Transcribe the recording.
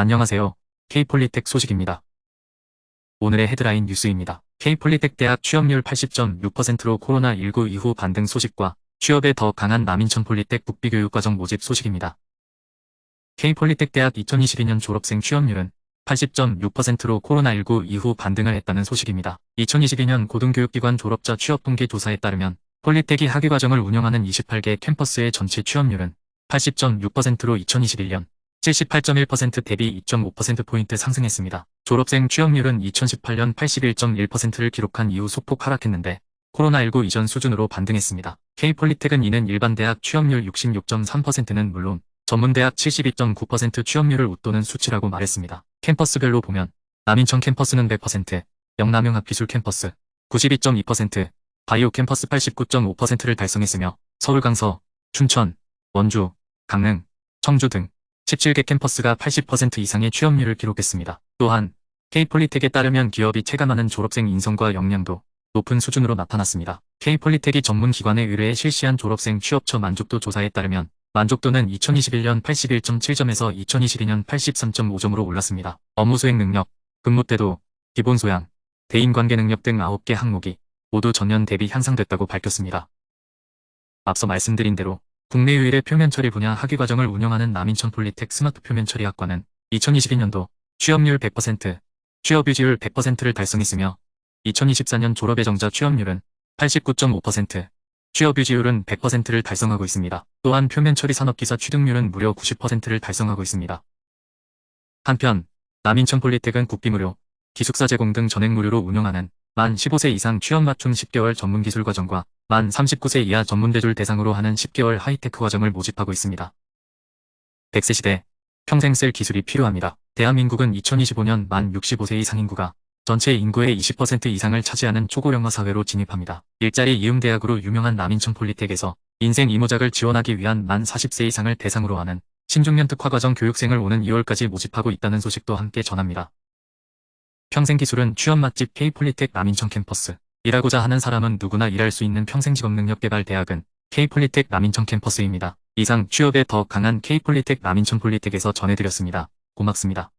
안녕하세요. K폴리텍 소식입니다. 오늘의 헤드라인 뉴스입니다. K폴리텍 대학 취업률 80.6%로 코로나19 이후 반등 소식과 취업에 더 강한 남인천 폴리텍 국비교육과정 모집 소식입니다. K폴리텍 대학 2022년 졸업생 취업률은 80.6%로 코로나19 이후 반등을 했다는 소식입니다. 2022년 고등교육기관 졸업자 취업 통계 조사에 따르면 폴리텍이 학위과정을 운영하는 28개 캠퍼스의 전체 취업률은 80.6%로 2021년 78.1% 대비 2.5%포인트 상승했습니다. 졸업생 취업률은 2018년 81.1%를 기록한 이후 소폭 하락했는데 코로나19 이전 수준으로 반등했습니다. K폴리텍은 이는 일반 대학 취업률 66.3%는 물론 전문대학 72.9% 취업률을 웃도는 수치라고 말했습니다. 캠퍼스별로 보면 남인천 캠퍼스는 100%, 영남용학기술 캠퍼스 92.2%, 바이오 캠퍼스 89.5%를 달성했으며 서울 강서, 춘천, 원주, 강릉, 청주 등 17개 캠퍼스가 80% 이상의 취업률을 기록했습니다. 또한 K폴리텍에 따르면 기업이 체감하는 졸업생 인성과 역량도 높은 수준으로 나타났습니다. K폴리텍이 전문기관에 의뢰해 실시한 졸업생 취업처 만족도 조사에 따르면 만족도는 2021년 81.7점에서 2022년 83.5점으로 올랐습니다. 업무 수행 능력, 근무 때도, 기본 소양, 대인관계 능력 등 9개 항목이 모두 전년 대비 향상됐다고 밝혔습니다. 앞서 말씀드린 대로 국내 유일의 표면 처리 분야 학위 과정을 운영하는 남인천 폴리텍 스마트 표면 처리학과는 2022년도 취업률 100%, 취업 유지율 100%를 달성했으며 2024년 졸업 예정자 취업률은 89.5%, 취업 유지율은 100%를 달성하고 있습니다. 또한 표면 처리 산업기사 취득률은 무려 90%를 달성하고 있습니다. 한편 남인천 폴리텍은 국비무료, 기숙사 제공 등 전액 무료로 운영하는 만 15세 이상 취업 맞춤 10개월 전문 기술 과정과 만 39세 이하 전문 대졸 대상으로 하는 10개월 하이테크 과정을 모집하고 있습니다. 100세 시대, 평생 쓸 기술이 필요합니다. 대한민국은 2025년 만 65세 이상 인구가 전체 인구의 20% 이상을 차지하는 초고령화 사회로 진입합니다. 일자리 이음 대학으로 유명한 남인천 폴리텍에서 인생 이모작을 지원하기 위한 만 40세 이상을 대상으로 하는 신중년 특화과정 교육생을 오는 2월까지 모집하고 있다는 소식도 함께 전합니다. 평생기술은 취업 맛집 K폴리텍 남인천 캠퍼스. 일하고자 하는 사람은 누구나 일할 수 있는 평생직업능력개발 대학은 K폴리텍 남인천 캠퍼스입니다. 이상 취업에 더 강한 K폴리텍 남인천 폴리텍에서 전해드렸습니다. 고맙습니다.